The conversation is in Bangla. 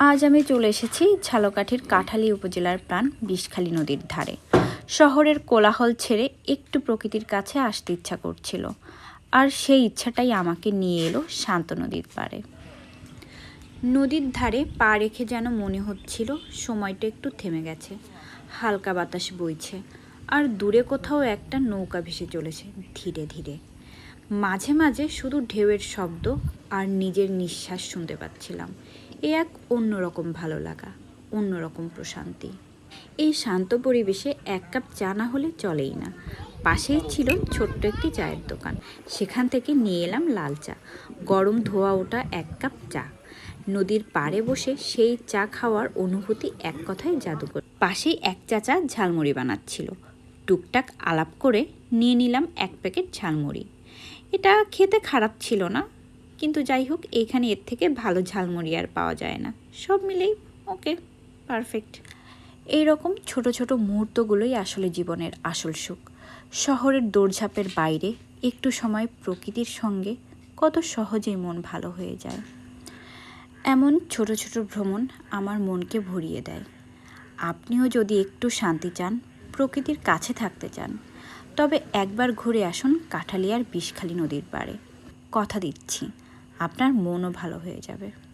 আজ আমি চলে এসেছি ঝালকাঠির কাঠালী উপজেলার প্রাণ বিষখালী নদীর ধারে। শহরের কোলাহল ছেড়ে একটু প্রকৃতির কাছে আসতে ইচ্ছা করছিল, আর সেই ইচ্ছাটাই আমাকে নিয়ে এলো শান্ত নদীর পাড়ে। নদীর ধারে পা রেখে যেন মনে হচ্ছিল সময়টা একটু থেমে গেছে, হালকা বাতাস বইছে, আর দূরে কোথাও একটা নৌকা ভেসে চলেছে ধীরে ধীরে। মাঝে মাঝে শুধু ঢেউয়ের শব্দ আর নিজের নিঃশ্বাস শুনতে পাচ্ছিলাম। এ এক অন্যরকম ভালো লাগা, অন্যরকম প্রশান্তি। এই শান্ত পরিবেশে এক কাপ চা না হলে চলেই না। পাশেই ছিল ছোট্ট একটি চায়ের দোকান। সেখান থেকে নিয়ে এলাম লাল চা। গরম ধোয়া ওঠা এক কাপ চা। নদীর পাড়ে বসে সেই চা খাওয়ার অনুভূতি এক কথায় জাদুকর। পাশেই এক চাচা ঝালমুড়ি বানাচ্ছিল। টুকটাক আলাপ করে নিয়ে নিলাম এক প্যাকেট ঝালমুড়ি। এটা খেতে খারাপ ছিল না কিন্তু যাই হোক এইখানে এর থেকে ভালো ঝালমুড়ি আর পাওয়া যায় না। সব মিলেই ওকে পারফেক্ট এই রকম ছোট ছোট মুহূর্তগুলোই আসলে জীবনের আসল সুখ। শহরের দৌড়ঝাঁপের বাইরে, একটু সময় প্রকৃতির সঙ্গে কত সহজেই মন ভালো হয়ে যায়। এমন ছোট ছোট ভ্রমণ আমার মনকে ভরিয়ে দেয়। আপনিও যদি একটু শান্তি চান, প্রকৃতির কাছে থাকতে চান, তবে একবার ঘুরে আসুন কাঠালিয়ার বিষখালী নদীর পাড়ে। কথা দিচ্ছি। আপনার মনও ভালো হয়ে যাবে।